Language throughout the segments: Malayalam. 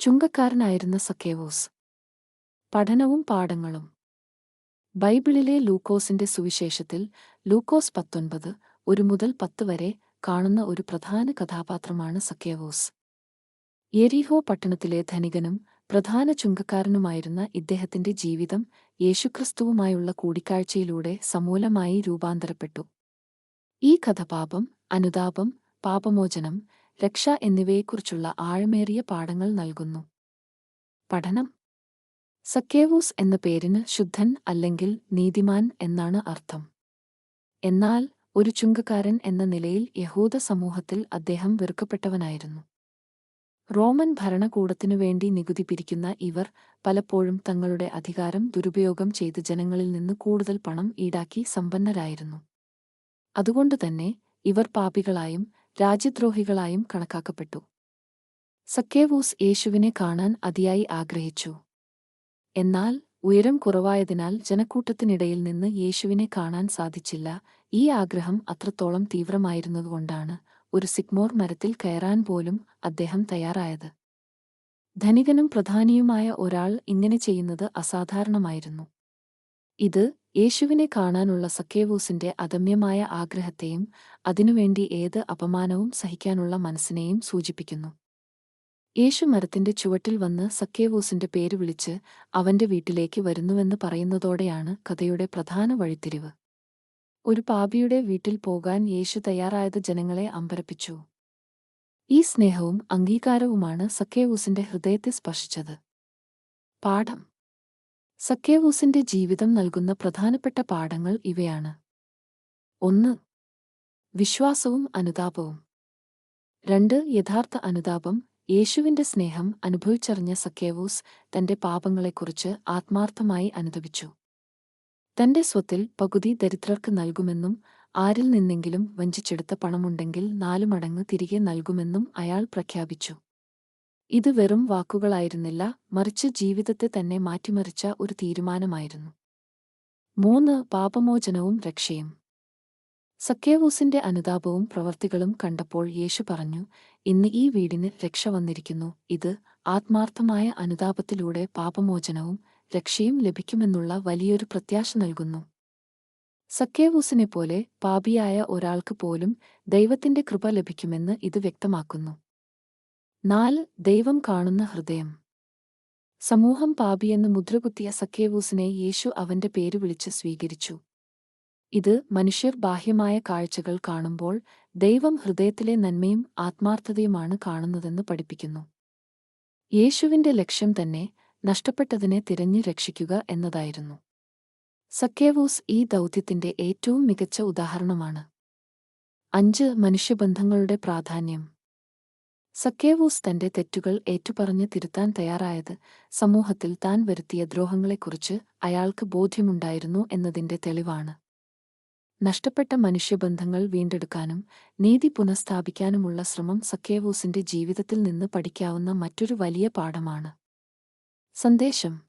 ചുങ്കക്കാരനായിരുന്ന സക്കേവോസ്. പഠനവും പാഠങ്ങളും. ബൈബിളിലെ ലൂക്കോസിന്റെ സുവിശേഷത്തിൽ ലൂക്കോസ് പത്തൊൻപത് ഒരു മുതൽ പത്ത് വരെ കാണുന്ന ഒരു പ്രധാന കഥാപാത്രമാണ് സക്കേവോസ്. യെരിഹോ പട്ടണത്തിലെ ധനികനും പ്രധാന ചുങ്കക്കാരനുമായിരുന്ന ഇദ്ദേഹത്തിന്റെ ജീവിതം യേശുക്രിസ്തുവുമായുള്ള കൂടിക്കാഴ്ചയിലൂടെ സമൂലമായി രൂപാന്തരപ്പെട്ടു. ഈ കഥപാപം അനുതാപം പാപമോചനം രക്ഷ എന്നിവയെക്കുറിച്ചുള്ള ആഴമേറിയ പാഠങ്ങൾ നൽകുന്നു. പഠനം. സക്കേവൂസ് എന്ന പേരിന് ശുദ്ധൻ അല്ലെങ്കിൽ നീതിമാൻ എന്നാണ് അർത്ഥം. എന്നാൽ ഒരു ചുങ്കക്കാരൻ എന്ന നിലയിൽ യഹൂദ സമൂഹത്തിൽ അദ്ദേഹം വെറുക്കപ്പെട്ടവനായിരുന്നു. റോമൻ ഭരണകൂടത്തിനു വേണ്ടി നികുതി പിരിക്കുന്ന ഇവർ പലപ്പോഴും തങ്ങളുടെ അധികാരം ദുരുപയോഗം ചെയ്ത് ജനങ്ങളിൽ നിന്ന് കൂടുതൽ പണം ഈടാക്കി സമ്പന്നരായിരുന്നു. അതുകൊണ്ടുതന്നെ ഇവർ പാപികളായും രാജ്യദ്രോഹികളായും കണക്കാക്കപ്പെട്ടു. സക്കേവൂസ് യേശുവിനെ കാണാൻ അതിയായി ആഗ്രഹിച്ചു. എന്നാൽ ഉയരം കുറവായതിനാൽ ജനക്കൂട്ടത്തിനിടയിൽ നിന്ന് യേശുവിനെ കാണാൻ സാധിച്ചില്ല. ഈ ആഗ്രഹം അത്രത്തോളം തീവ്രമായിരുന്നതുകൊണ്ടാണ് ഒരു സിഗ്മോർ മരത്തിൽ കയറാൻ പോലും അദ്ദേഹം തയ്യാറായത്. ധനികനും പ്രധാനിയുമായ ഒരാൾ ഇങ്ങനെ ചെയ്യുന്നത് അസാധാരണമായിരുന്നു. ഇത് യേശുവിനെ കാണാനുള്ള സക്കേവൂസിന്റെ അദമ്യമായ ആഗ്രഹത്തെയും അതിനുവേണ്ടി ഏത് അപമാനവും സഹിക്കാനുള്ള മനസ്സിനെയും സൂചിപ്പിക്കുന്നു. യേശു മരത്തിന്റെ ചുവട്ടിൽ വന്ന് സക്കേവൂസിന്റെ പേര് വിളിച്ച് അവന്റെ വീട്ടിലേക്ക് വരുന്നുവെന്ന് പറയുന്നതോടെയാണ് കഥയുടെ പ്രധാന വഴിത്തിരിവ്. ഒരു പാപിയുടെ വീട്ടിൽ പോകാൻ യേശു തയ്യാറായത് ജനങ്ങളെ അമ്പരപ്പിച്ചു. ഈ സ്നേഹവും അംഗീകാരവുമാണ് സക്കേവൂസിന്റെ ഹൃദയത്തെ സ്പർശിച്ചത്. പാഠം. സക്കേവൂസിന്റെ ജീവിതം നൽകുന്ന പ്രധാനപ്പെട്ട പാഠങ്ങൾ ഇവയാണ്. ഒന്ന് വിശ്വാസവും അനുതാപവും. രണ്ട് യഥാർത്ഥ അനുതാപം യേശുവിന്റെ സ്നേഹം അനുഭവിച്ചറിഞ്ഞ സക്കേവൂസ് തന്റെ പാപങ്ങളെക്കുറിച്ച് ആത്മാർത്ഥമായി അനുതപിച്ചു തന്റെ സ്വത്തിൽ പകുതി ദരിദ്രർക്ക് നൽകുമെന്നും ആരിൽ നിന്നെങ്കിലും വഞ്ചിച്ചെടുത്ത പണമുണ്ടെങ്കിൽ നാലു മടങ്ങ് തിരികെ നൽകുമെന്നും അയാൾ പ്രഖ്യാപിച്ചു. ഇത് വെറും വാക്കുകളായിരുന്നില്ല മറിച്ച് ജീവിതത്തെ തന്നെ മാറ്റിമറിച്ച ഒരു തീരുമാനമായിരുന്നു. മൂന്ന് പാപമോചനവും രക്ഷയും. സക്കേവൂസിന്റെ അനുതാപവും പ്രവർത്തികളും കണ്ടപ്പോൾ യേശു പറഞ്ഞു ഇന്ന് ഈ വീടിന് രക്ഷ വന്നിരിക്കുന്നു. ഇത് ആത്മാർത്ഥമായ അനുതാപത്തിലൂടെ പാപമോചനവും രക്ഷയും ലഭിക്കുമെന്നുള്ള വലിയൊരു പ്രത്യാശ നൽകുന്നു. സക്കേവൂസിനെപ്പോലെ പാപിയായ ഒരാൾക്ക് പോലും ദൈവത്തിന്റെ കൃപ ലഭിക്കുമെന്ന് ഇത് വ്യക്തമാക്കുന്നു. നാല് ദൈവം കാണുന്ന ഹൃദയം. സമൂഹം പാപിയെന്ന് മുദ്രകുത്തിയ സക്കേവൂസിനെ യേശു അവന്റെ പേര് വിളിച്ച് സ്വീകരിച്ചു. ഇത് മനുഷ്യർ ബാഹ്യമായ കാഴ്ചകൾ കാണുമ്പോൾ ദൈവം ഹൃദയത്തിലെ നന്മയും ആത്മാർത്ഥതയുമാണ് കാണുന്നതെന്ന് പഠിപ്പിക്കുന്നു. യേശുവിന്റെ ലക്ഷ്യം തന്നെ നഷ്ടപ്പെട്ടതിനെ തിരഞ്ഞു രക്ഷിക്കുക എന്നതായിരുന്നു. സക്കേവൂസ് ഈ ദൗത്യത്തിന്റെ ഏറ്റവും മികച്ച ഉദാഹരണമാണ്. അഞ്ച് മനുഷ്യബന്ധങ്ങളുടെ പ്രാധാന്യം. സക്കേവൂസ് തന്റെ തെറ്റുകൾ ഏറ്റുപറഞ്ഞ് തിരുത്താൻ തയ്യാറായത് സമൂഹത്തിൽ താൻ വരുത്തിയ ദ്രോഹങ്ങളെക്കുറിച്ച് അയാൾക്ക് ബോധ്യമുണ്ടായിരുന്നു എന്നതിന്റെ തെളിവാണ്. നഷ്ടപ്പെട്ട മനുഷ്യബന്ധങ്ങൾ വീണ്ടെടുക്കാനും നീതി പുനഃസ്ഥാപിക്കാനുമുള്ള ശ്രമം സക്കേവൂസിന്റെ ജീവിതത്തിൽ നിന്ന് പഠിക്കാവുന്ന മറ്റൊരു വലിയ പാഠമാണ്. സന്ദേശം.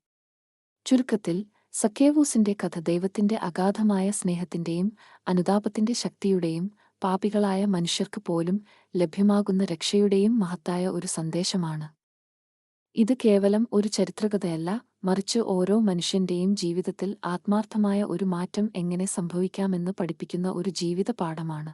ചുരുക്കത്തിൽ സക്കേവൂസിന്റെ കഥ ദൈവത്തിന്റെ അഗാധമായ സ്നേഹത്തിന്റെയും അനുതാപത്തിന്റെ ശക്തിയുടെയും പാപികളായ മനുഷ്യർക്ക് പോലും ലഭ്യമാകുന്ന രക്ഷയുടെയും മഹത്തായ ഒരു സന്ദേശമാണ്. ഇത് കേവലം ഒരു ചരിത്രകഥയല്ല മറിച്ച് ഓരോ മനുഷ്യന്റെയും ജീവിതത്തിൽ ആത്മാർത്ഥമായ ഒരു മാറ്റം എങ്ങനെ സംഭവിക്കാമെന്ന് പഠിപ്പിക്കുന്ന ഒരു ജീവിത പാഠമാണ്